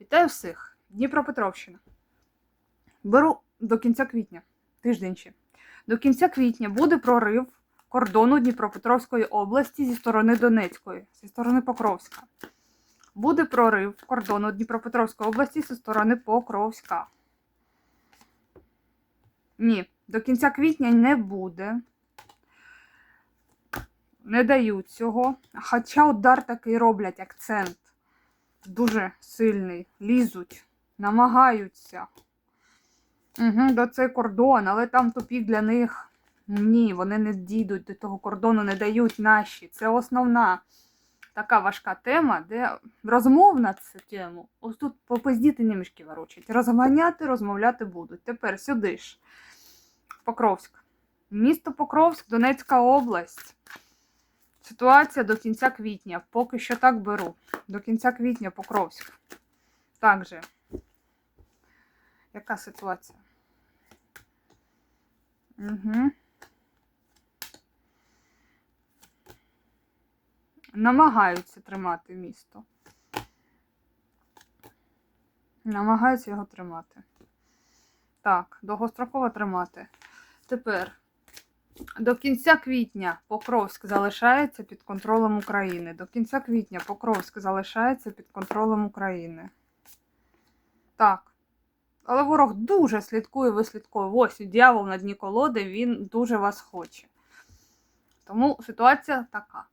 Вітаю всіх! Дніпропетровщина. Беру до кінця квітня, тиждень ще. До кінця квітня буде прорив кордону Дніпропетровської області зі сторони Донецької, зі сторони Покровська. Буде прорив кордону Дніпропетровської області зі сторони Покровська. Ні, до кінця квітня не буде. Не дають цього. Хоча удар такий роблять акцент дуже сильний, лізуть, намагаються. Угу, до цей кордон, але там тупік для них. Ні, вони не дійдуть до того кордону, не дають наші. Це основна така важка тема, де розмовна ця тему. Ось тут попиздіти не мішки ворочать. Розганяти, розмовляти будуть. Тепер сюди ж. Покровськ. Місто Покровськ, Донецька область. Ситуація до кінця квітня. Поки що так беру. До кінця квітня Покровськ. Также. Яка ситуація? Угу. Намагаються тримати місто. Намагаються його тримати. Так, довгостроково тримати. Тепер до кінця квітня Покровськ залишається під контролем України. До кінця квітня Покровськ залишається під контролем України. Так. Але ворог дуже слідкує, вислідкує. Ось дьявол на дні колоди, він дуже вас хоче. Тому ситуація така.